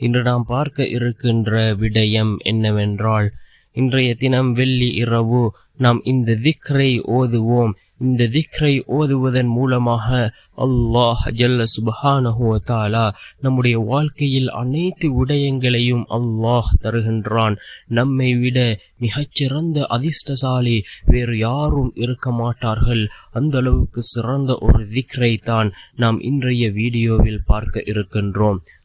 இன்று நாம் பார்க்க இருக்கின்ற விடயம் என்னவென்றால் இன்றைய தினம் வெள்ளி இரவு நாம் இந்த திக்ரை ஓதுவோம். இந்த திக்ரை ஓதுவதன் மூலமாக அல்லாஹ் ஜல்ல சுபஹானஹு நம்முடைய வாழ்க்கையில் அனைத்து விடயங்களையும் அல்லாஹ் தருகின்றான். நம்மை விட மிகச்சிறந்த அதிர்ஷ்டசாலி வேறு யாரும் இருக்க மாட்டார்கள். அந்த அளவுக்கு சிறந்த ஒரு திக்ரை தான் நாம் இன்றைய வீடியோவில் பார்க்க இருக்கின்றோம்.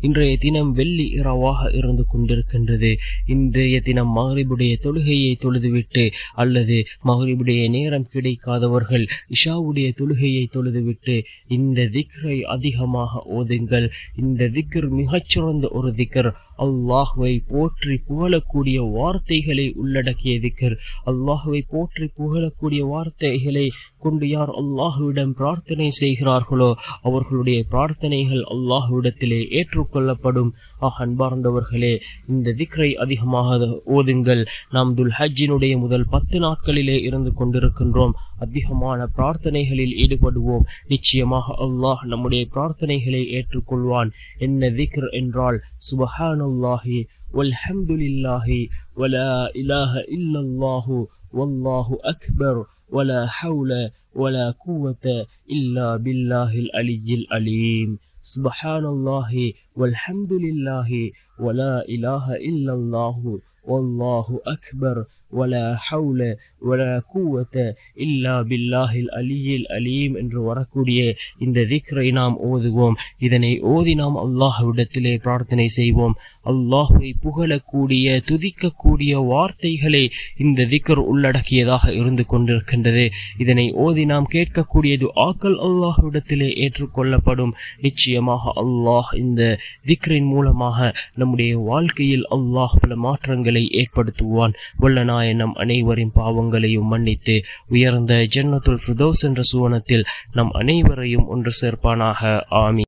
இன்றைய தினம் வெள்ளி இரவாக இருந்து கொண்டிருக்கின்றது. இன்றைய தினம் மகரிபுடைய தொழுகையை தொழுதுவிட்டு அல்லது மகரிபுடைய நேரம் கிடைக்காதவர்கள் இஷாவுடைய தொழுகையை தொழுதுவிட்டு இந்த திக்ரை அதிகமாக ஓதுங்கள். இந்த திக்ர் மிகச்சிறந்த ஒரு திக்கர் அல்லாஹுவை போற்றி புகழக்கூடிய வார்த்தைகளை உள்ளடக்கிய திக்கர் அல்லாஹுவை போற்றி புகழக்கூடிய வார்த்தைகளை கொண்டு யார் அல்லாஹுவிடம் பிரார்த்தனை செய்கிறார்களோ அவர்களுடைய பிரார்த்தனைகள் அல்லாஹுவிடத்திலே ஏற்றுக்கொள்ளப்படும். ஆஹ் அன்பார்ந்தவர்களே இந்த திக்ரை அதிகமாக ஓதுங்கள். நாம் துல் ஹஜ்ஜினுடைய முதல் பத்து நாட்களிலே இருந்து கொண்டிருக்கின்றோம். அதிகமான பிரார்த்தனைகளில் ஈடுபடுவோம். நிச்சயமாக அல்லாஹ் நம்முடைய பிரார்த்தனைகளை ஏற்றுக்கொள்வான். என்ன திக்ர் என்றால் சுபஹானல்லாஹி வல்ஹம்துலில்லாஹி வலா இலாஹ இல்லல்லாஹு والله أكبر ولا حول ولا قوة إلا بالله العلي العليم. سبحان الله والحمد لله ولا إله إلا الله والله أكبر வல ஹவுல வல கூவத்த இல்லா பில்லாஹில் அலியில் அலீம் என்று வரக்கூடிய இந்த திக்ரை நாம் ஓதுவோம். இதனை ஓதி நாம் அல்லாஹ்விடத்திலே பிரார்த்தனை செய்வோம். அல்லாஹுவை புகழக்கூடிய துதிக்கக்கூடிய வார்த்தைகளை இந்த திக்கர் உள்ளடக்கியதாக இருந்து கொண்டிருக்கின்றது. இதனை ஓதி நாம் கேட்கக்கூடியது ஆக்கள் அல்லாஹ்விடத்திலே ஏற்றுக்கொள்ளப்படும். நிச்சயமாக அல்லாஹ் இந்த திக்ரின் மூலமாக நம்முடைய வாழ்க்கையில் அல்லாஹ் பல மாற்றங்களை ஏற்படுத்துவான். வல்லனா நம் அனைவரின் பாவங்களையும் மன்னித்து உயர்ந்த ஜன்னத்துல் ஃபிர்தோஸ் என்ற சுவனத்தில் நம் அனைவரையும் ஒன்று சேர்ப்பானாக. ஆமி